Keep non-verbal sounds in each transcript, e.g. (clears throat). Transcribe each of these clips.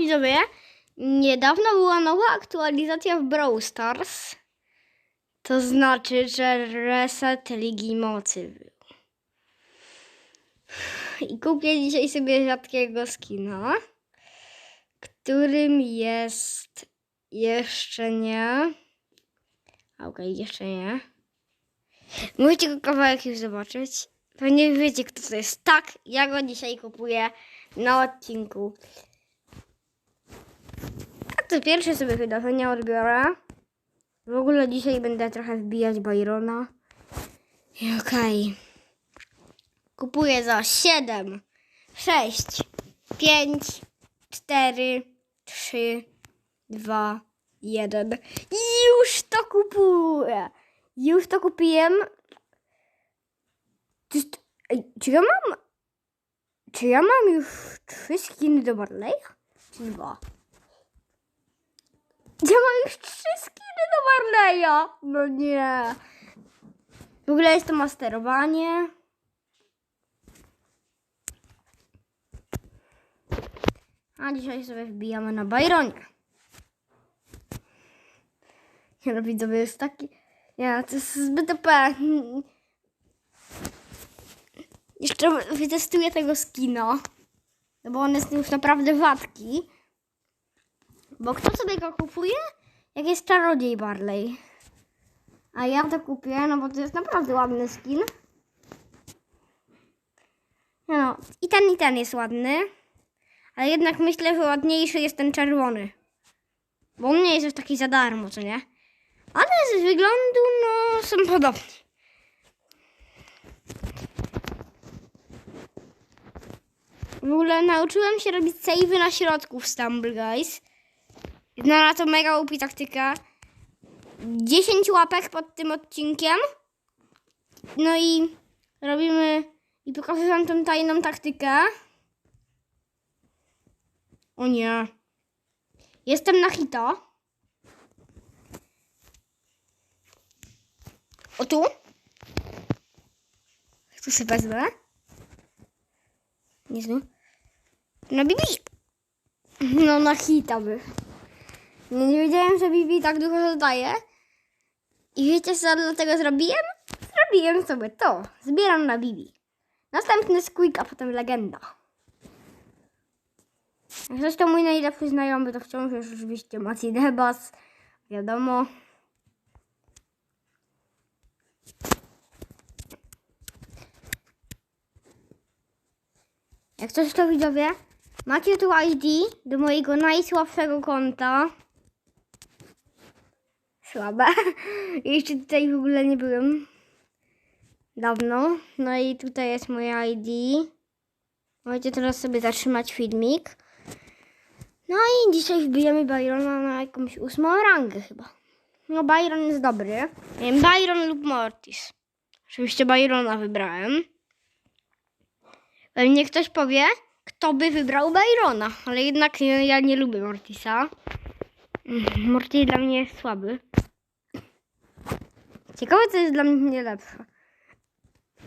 Widzowie, niedawno była nowa aktualizacja w Brawl Stars. To znaczy, że reset Ligi Mocy był. I kupię dzisiaj sobie rzadkiego skina, którym jest jeszcze nie. Okej, jeszcze nie. Możecie go kawałek już zobaczyć. Pewnie wiecie, kto to jest. Tak, ja go dzisiaj kupuję na odcinku. Tak, to pierwsze sobie wydarzenia odbiorę. W ogóle dzisiaj będę trochę wbijać Byrona. I okej. Kupuję za 7, 6, 5, 4, 3, 2, 1. Już to kupuję. Już to kupiłem. Ej, Czy ja mam... Czy ja mam już trzy skiny do Barley'a? Czy dwa? Ja mam już trzy skiny do Barley'a! No nie. W ogóle jest to masterowanie. A dzisiaj sobie wbijamy na Byronie. Nie no, widzowie, jest taki... Nie, to jest zbyt OP. Jeszcze wytestuję tego skina. No bo on jest już naprawdę wadki. Bo kto sobie go kupuje? Jak jest czarodziej Barley. A ja to kupię, no bo to jest naprawdę ładny skin. No, i ten, i ten jest ładny. Ale jednak myślę, że ładniejszy jest ten czerwony. Bo on nie jest już taki za darmo, co nie? Ale z wyglądu, no, są podobni. W ogóle nauczyłem się robić savey na środku w Stumble Guys. No na to mega upi taktyka. 10 łapek pod tym odcinkiem. No i robimy i pokażę wam tą tajną taktykę. O nie. Jestem na hita. O tu. Tu sobie wezmę. Nie znów. Na Bibi. No na hita by. No nie wiedziałem, że Bibi tak dużo zadaje. I wiecie co dlatego zrobiłem? Zrobiłem sobie to. Zbieram na Bibi. Następny squeak, a potem legenda. Zresztą mój najlepszy znajomy to wciąż jest oczywiście Mati Debas. Wiadomo. Jak coś to widzowie, macie tu ID do mojego najsłabszego konta. Słabe. (laughs) Jeszcze tutaj w ogóle nie byłem dawno. No i tutaj jest moje ID. Możecie teraz sobie zatrzymać filmik. No i dzisiaj wbijemy Byrona na jakąś ósmą rangę chyba. No Byron jest dobry. Byron lub Mortis. Oczywiście Byrona wybrałem. Pewnie ktoś powie, kto by wybrał Byrona, ale jednak ja, ja nie lubię Mortisa. Mm, Mortis dla mnie jest słaby. Ciekawe, co jest dla mnie lepsze.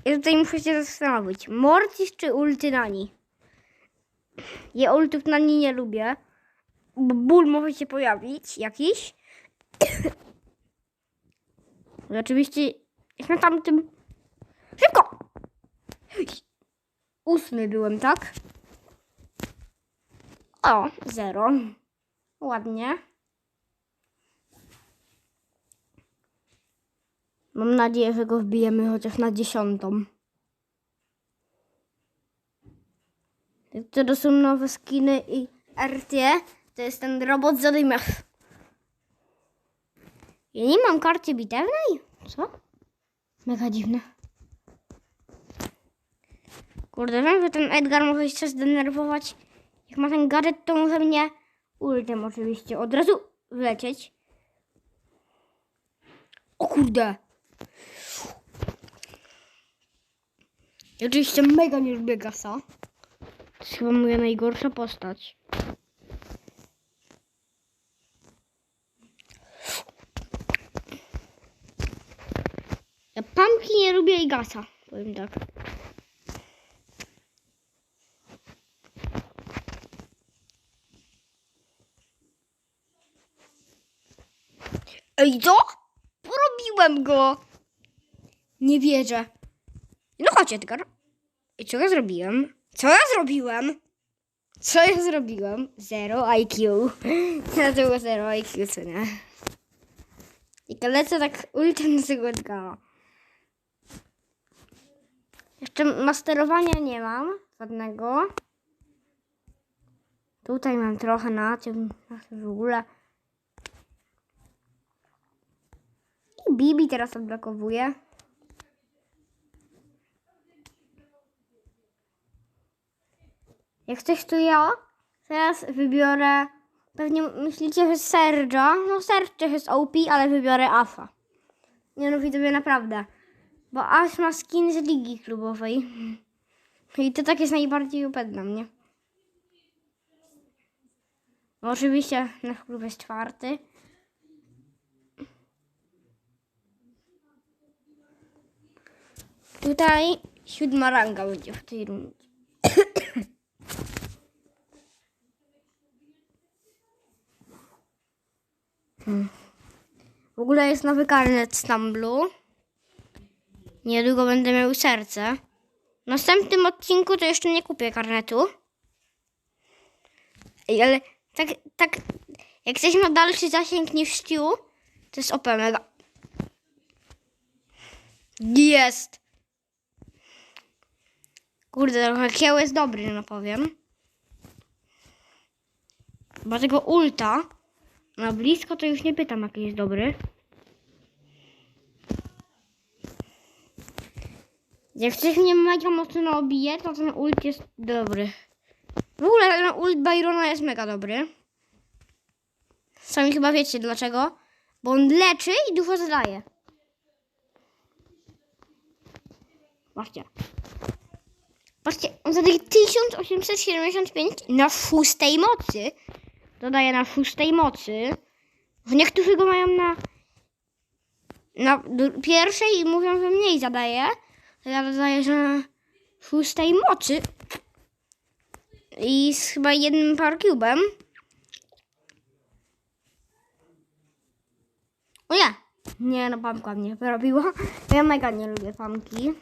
Ja tutaj muszę się zastanowić. Mortis czy Ultynani? Ja ultów Nani nie lubię. Bo ból może się pojawić jakiś. (coughs) Oczywiście na tamtym... Szybko! Ósmy byłem, tak? O, zero. Ładnie. Mam nadzieję, że go wbijemy chociaż na dziesiątą. To są nowe skiny i RT. To jest ten robot z MF. Ja nie mam karty bitewnej? Co? Mega dziwne. Kurde, wiem, że ten Edgar może się zdenerwować. Jak ma ten gadżet, to może mnie ultem oczywiście od razu wlecieć. O kurde. I oczywiście mega niż Biegasa. To jest chyba moja najgorsza postać. Ja pamki nie lubię i gasa, powiem tak. Ej, co? Porobiłem go! Nie wierzę. Chodź, Edgar. I co ja zrobiłem? Co ja zrobiłem? Co ja zrobiłem? Zero IQ. (laughs) Ja to było zero IQ, co nie? I lecę tak ultra na tego Edgara. Jeszcze masterowania nie mam żadnego. Tutaj mam trochę na tym, na tym w ogóle. I Bibi teraz odblokowuje. Jak coś tu ja, teraz wybiorę. Pewnie myślicie, że Serge'a. No Serge też jest OP, ale wybiorę Afa. Nie no, widzowie, naprawdę. Bo Ash ma skin z ligi klubowej. (laughs) I to tak jest najbardziej uped dla mnie. No, oczywiście nasz klub jest czwarty. Tutaj siódma ranga będzie w tej rundzie. W ogóle jest nowy karnet z Tumblu. Niedługo będę miał serce. W następnym odcinku to jeszcze nie kupię karnetu. Ej, ale tak, tak, jak ktoś ma dalszy zasięg niż Stu, to jest OP mega. Jest! Kurde, trochę kieł jest dobry, no powiem. Bo tego ulta na blisko to już nie pytam, jaki jest dobry. Jak coś mnie mega mocno obije, to ten ult jest dobry. W ogóle ten ult Byrona jest mega dobry. Sami chyba wiecie dlaczego. Bo on leczy i dużo zadaje. Patrzcie. Patrzcie, on zadaje 1875 na szóstej mocy. Dodaje na szóstej mocy. Niektórzy go mają na, na pierwszej i mówią, że mniej zadaje. Ja dodaję, że na szóstej mocy. I z chyba jednym parcubem. O nie! Nie, no pamka mnie wyrobiła. Ja mega nie lubię pamki.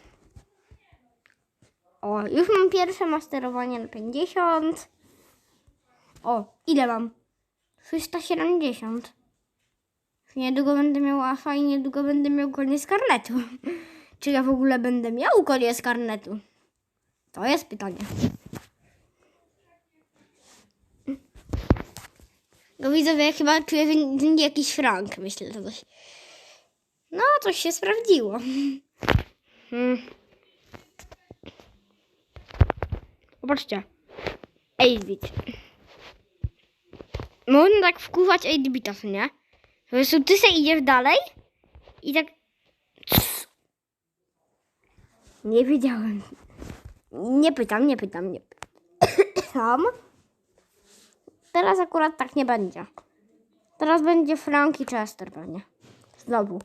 O, już mam pierwsze masterowanie na 50. O, ile mam? 370. Niedługo będę miał afa i niedługo będę miał koniec karnetu. (laughs) Czy ja w ogóle będę miał koniec karnetu? To jest pytanie. No widzowie, ja chyba czuję, jakiś frank, myślę, że coś. No, coś się sprawdziło. (laughs) Hmm. Popatrzcie. 8-bit. Można tak wkuwać 8-bita, co nie? Po prostu ty se idziesz dalej i tak... Nie wiedziałem. Nie pytam, nie pytam, nie pytam. (coughs) Teraz akurat tak nie będzie. Teraz będzie Frank i Chester pewnie. Znowu.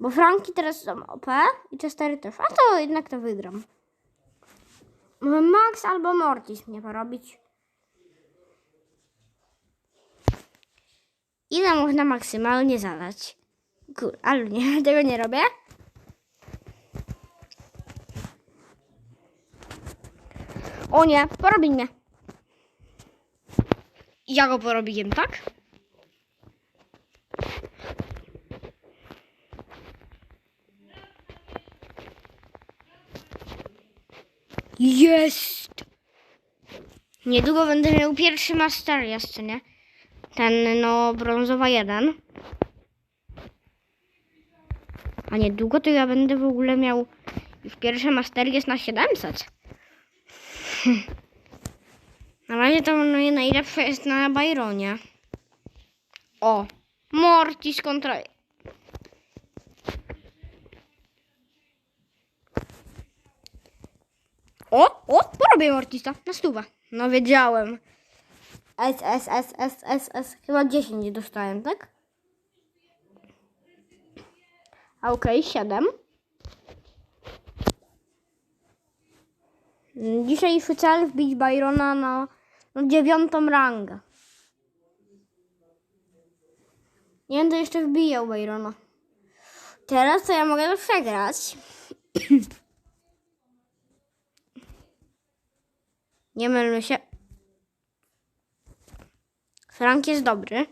Bo Franki teraz są OP i Chestery też. A to jednak to wygram. Max albo Mortis mnie porobić. Ile można maksymalnie zadać? Kur, ale nie, (laughs) tego nie robię. O nie, porobi mnie. Ja go porobiłem, tak? Jest! Niedługo będę miał pierwszy Master jeszcze, nie? Ten, no, brązowa jeden. A niedługo to ja będę w ogóle miał już pierwszy Master jest na 700. (laughs) Na razie to moje najlepsze jest na Byronie. O, Mortis kontra... O, o, porobię Mortisa na stówę. No wiedziałem. S, S, S, S, S, S. Chyba 10 dostałem, tak? A okej, 7. Dzisiaj chcę wbić Byrona na, na dziewiątą rangę. Nie Nie będę jeszcze wbijał Byrona. Teraz to ja mogę przegrać. (clears throat) Nie mylmy się. Frank jest dobry.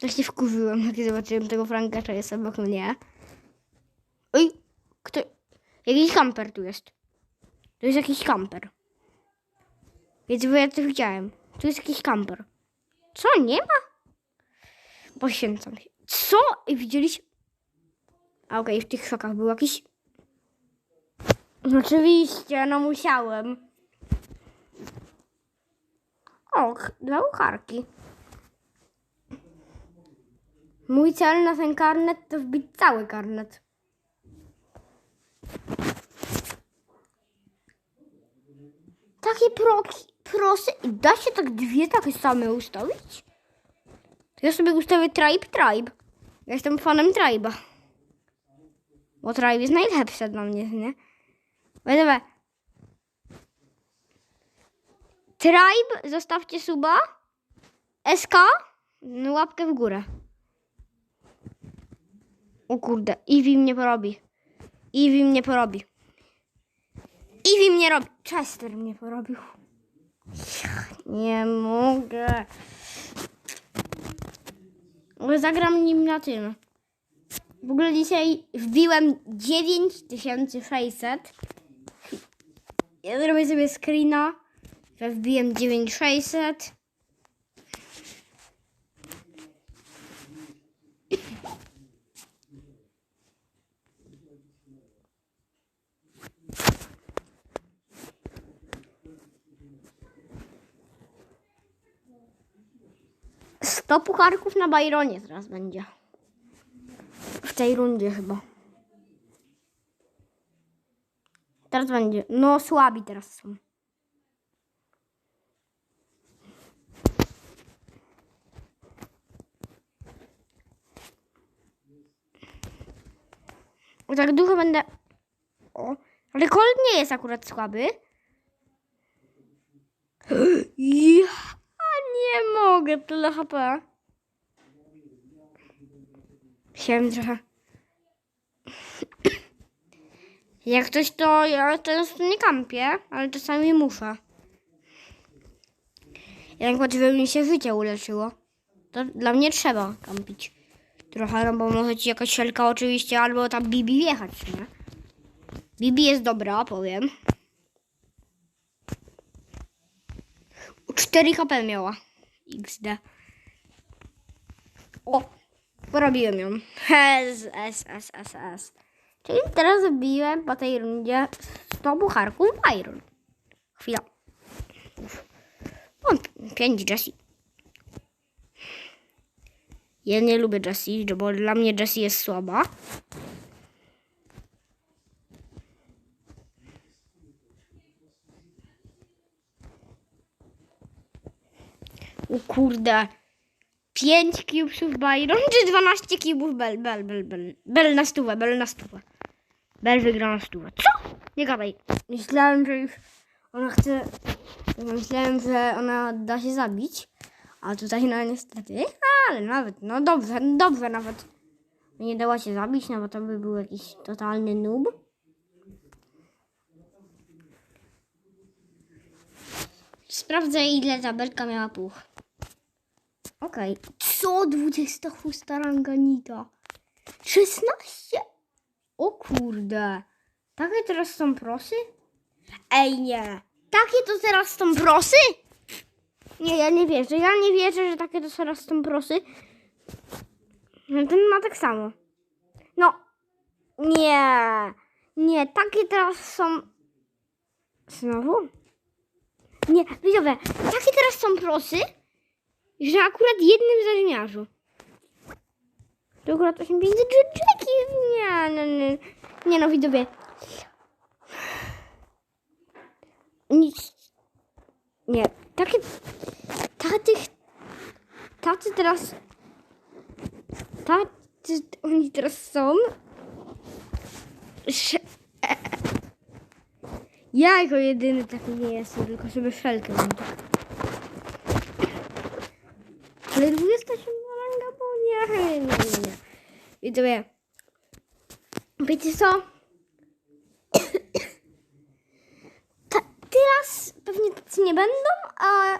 Tak się wkurzyłem, jak zobaczyłem tego Franka, że jest obok mnie. Oj, kto... Jakiś kamper tu jest. Tu jest jakiś kamper. Więc bo ja to widziałem. Tu jest jakiś kamper. Co, nie ma? Poświęcam się. Co? I widzieliście? A okej, w tych szokach był jakiś... Oczywiście, no musiałem. Och, dla ucharki. Mój cel na ten karnet to wbić cały karnet. Takie proki, prosy. I da się tak dwie takie same ustawić? Ja sobie ustawię Tribe Tribe. Ja jestem fanem Tribe'a. Bo Tribe jest najlepsze dla mnie, nie? Dobra. Tribe, zostawcie suba. SK, łapkę w górę. O kurde, Eevee mnie porobi. Eevee mnie porobi. Eevee mnie robi. Chester mnie porobił. Nie mogę. Zagram nim na tym. W ogóle dzisiaj wbiłem 9600. Ja zrobię sobie screena, wbiłem 9600. Sto pucharków na Byronie teraz będzie. W tej rundzie chyba. Teraz będzie. No słabi teraz są. Tak dużo będę. O, ale Colt nie jest akurat słaby. (gasps) Ja nie mogę, tyle HP. Chciałem trochę. (clears throat) Jak coś to ja często nie kampię, ale czasami muszę. Jak żeby mi się życie uleczyło, to dla mnie trzeba kampić. Trochę, no bo może ci jakaś szelka oczywiście, albo tam Bibi wjechać, nie? Bibi jest dobra, powiem. 4 HP miała. XD. O! Porobiłem ją. S, S, S, S, S. Czyli teraz zbiłem po tej rundzie 100 bucharków Iron. Chwila. O, 5 Jessie. Ja nie lubię Jessie, bo dla mnie Jessie jest słaba. O kurde. 5 cubesów Byron, czy 12 cubów Bel, Bel, Bel, Bel. Bel na stówę, Bel na stówę. Bel wygra na stówę. Co? Nie gadaj. Myślałem, że już ona chce... Myślałem, że ona da się zabić. A tutaj no niestety. Ale nawet, no dobrze, dobrze nawet. Nie dała się zabić, no bo to by był jakiś totalny noob. Sprawdzę ile ta belka miała puch. Okej. Co? 26 ranga Nita. 16? O kurde. Takie teraz są prosy? Ej nie. Takie to teraz są prosy? Nie, ja nie wierzę. Ja nie wierzę, że takie to teraz są prosy. No, Ten ma tak samo. No. Nie. Nie, takie teraz są... Znowu? Nie, widzowie, takie teraz są prosy, że akurat jednym zarymiarzu. To akurat 8500 Jacki. Nie, no, nie, nie no, widzowie. Nic. Nie, takie. Tacy. Tacy teraz. Tacy oni teraz są. Ja jako jedyny taki nie jestem, tylko sobie felkę mam tak. Ale 27 ranga, bo nie, nie, nie, nie. Widzowie, wiecie co? Teraz pewnie tacy nie będą, a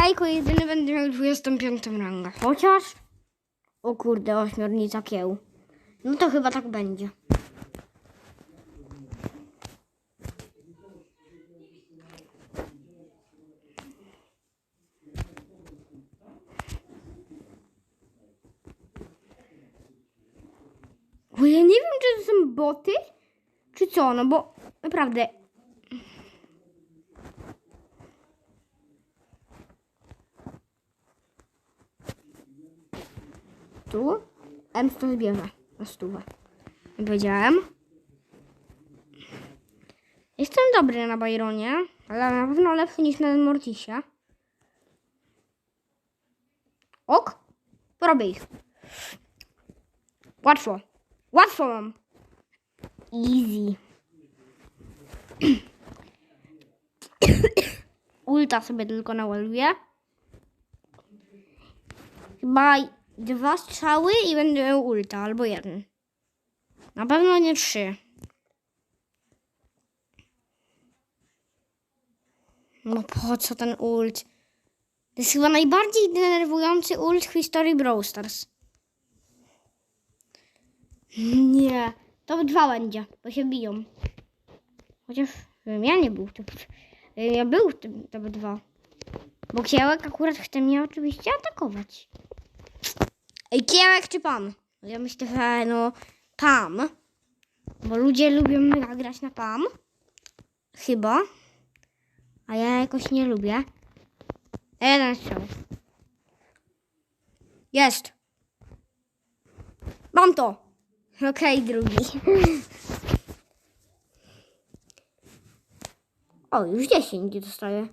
jajko jedyny będę miał 25 rangę. Chociaż, o kurde, ośmiornica kieł. No to chyba tak będzie. Bo ja nie wiem, czy to są boty, czy co, no bo naprawdę. Tu M to zbierze na stówę. Powiedziałem. Jestem dobry na Byronie, ale na pewno lepszy niż na Mortisie. Ok, porobię ich. Łatwo. Łatwo mam. Easy. (coughs) Ulta sobie tylko naładuję. Chyba dwa strzały i będę miał ulta, albo jeden. Na pewno nie trzy. No po co ten ult? To jest chyba najbardziej denerwujący ult w historii Brawl Stars. Nie, to dwa będzie, bo się biją. Chociaż ja nie był, gdybym ja był w tym top dwa. Bo kiełek akurat chce mnie oczywiście atakować. Ej, kiełek czy pan? Ja myślę, że no Pam. Bo ludzie lubią mega grać na Pam. Chyba. A ja jakoś nie lubię. Jeden strzał. Jest. Mam to. Okej, drugi. O, już 10 dostaję.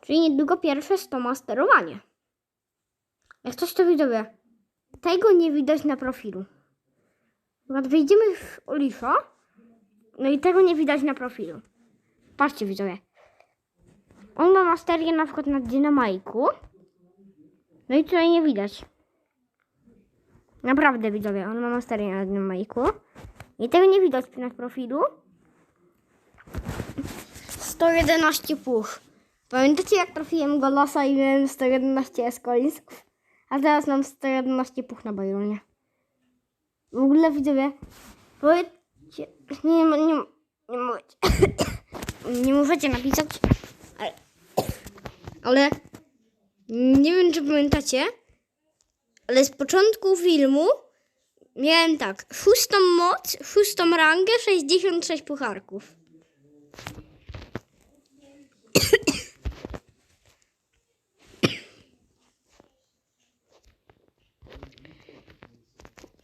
Czyli niedługo pierwsze 100 ma sterowanie. Jak coś to widzowie. Tego nie widać na profilu. Wejdziemy w Olisza, no i tego nie widać na profilu. Patrzcie widzowie. On ma masterię na przykład na dynamajku. No i tutaj nie widać. Naprawdę widzowie, on ma masterię na dynamajku. I tego nie widać na profilu. 111 puch. Pamiętacie jak trafiłem go losa i miałem 111 escolisów? A teraz mam 111 puch na Byronie. W ogóle widzowie, powiedzcie, nie, nie, nie, nie możecie, (coughs) nie możecie napisać, ale, ale nie wiem czy pamiętacie, ale z początku filmu miałem tak, szóstą moc, szóstą rangę, 66 pucharków.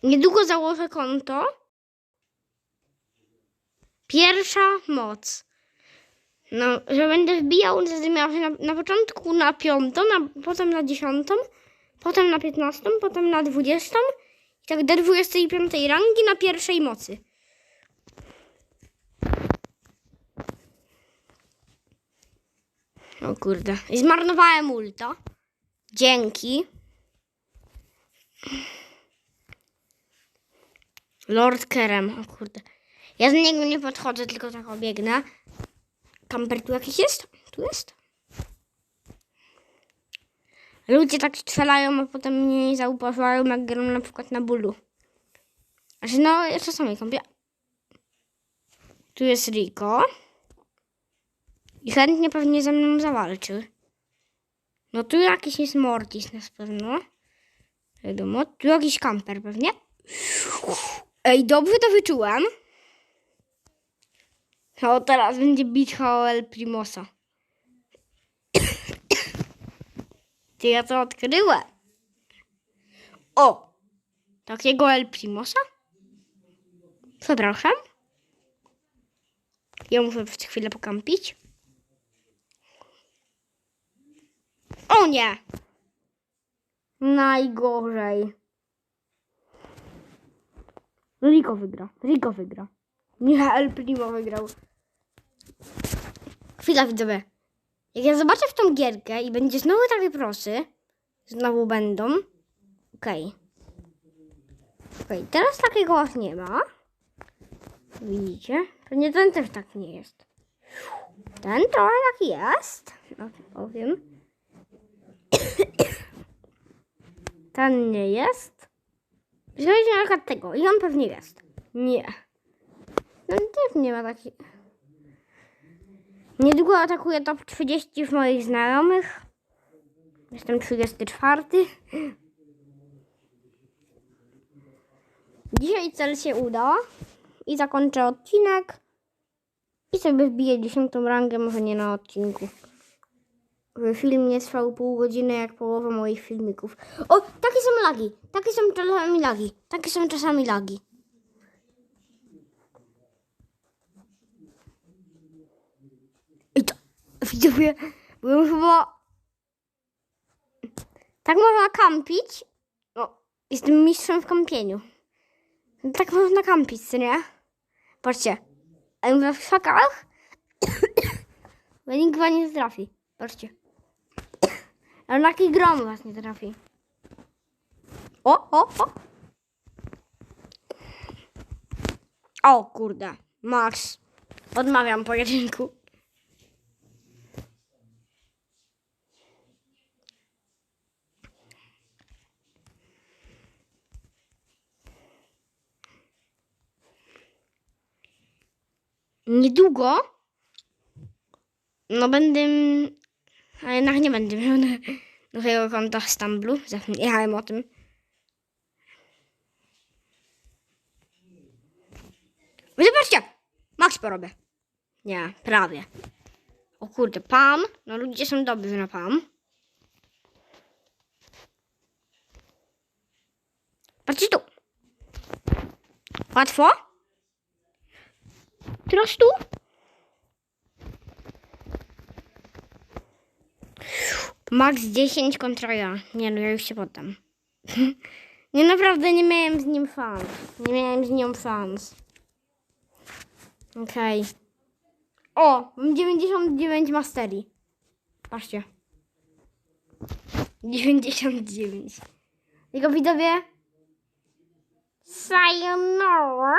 Niedługo założę konto. Pierwsza moc. No, że będę wbijał, na, na początku na piątą, na, potem na dziesiątą, potem na piętnastą, potem na dwudziestą i tak do dwudziestej piątej rangi na pierwszej mocy. O kurde. Zmarnowałem ulta. Dzięki. Lord Kerem, o kurde. Ja z niego nie podchodzę, tylko tak obiegnę. Kamper tu jakiś jest? Tu jest? Ludzie tak strzelają, a potem mnie nie zauważają, jak gram na przykład na bólu. Znaczy, no, ja czasami kąpię. Tu jest Rico. I chętnie pewnie ze mną zawalczy. No tu jakiś jest Mortis na pewno. Wiadomo. Tu jakiś kamper pewnie. Ej, dobrze to wyczułem. No teraz będzie bitwa o El Primosa. Ty ja to odkryłem. O! Takiego El Primosa? Przepraszam. Ja muszę przez chwilę pokampić. O nie! Najgorzej. Rico wygra. Rico wygra. Nie, El Primo wygrał. Chwila widzowie. Jak ja zobaczę w tą gierkę i będzie znowu takie prosy, znowu będą. Okej. Okej, teraz takiego nie ma. Widzicie? Pewnie ten też tak nie jest. Ten trochę tak jest. No, powiem. (coughs) Ten nie jest. Weźmy na przykład tego i on pewnie jest. Nie. Ten też nie ma takich. Niedługo atakuję top 30 w moich znajomych. Jestem 34. Dzisiaj cel się uda i zakończę odcinek i sobie wbiję 10 rangę, może nie na odcinku. Film nie trwał pół godziny jak połowa moich filmików. O, takie są lagi. Takie są czasami lagi. Takie są czasami lagi. I to, widzowie, byłem chyba... Tak można kampić. No, jestem mistrzem w kampieniu. Tak można kampić, nie? Patrzcie. A ja w krzakach bo (coughs) nikt nie trafi. Patrzcie. Ale taki grom was nie trafi. O, o, o. O kurde. Max. Odmawiam pojedynku. Niedługo no będę. Ale jednak nie będę miał nowego konta w Stamblu. Zapomniałem o tym. Zobaczcie! Max porobię. Nie, prawie. O kurde, Pam. No ludzie są dobrzy na Pam. Patrzcie tu. Łatwo. Teraz tu. Max 10 kontra ja. Nie no, ja już się (laughs) nie, naprawdę nie miałem z nim fans. Nie miałem z nią fans. Okej. O, mam 99 masterii. Patrzcie. 99. Tylko widzowie. Sayonara.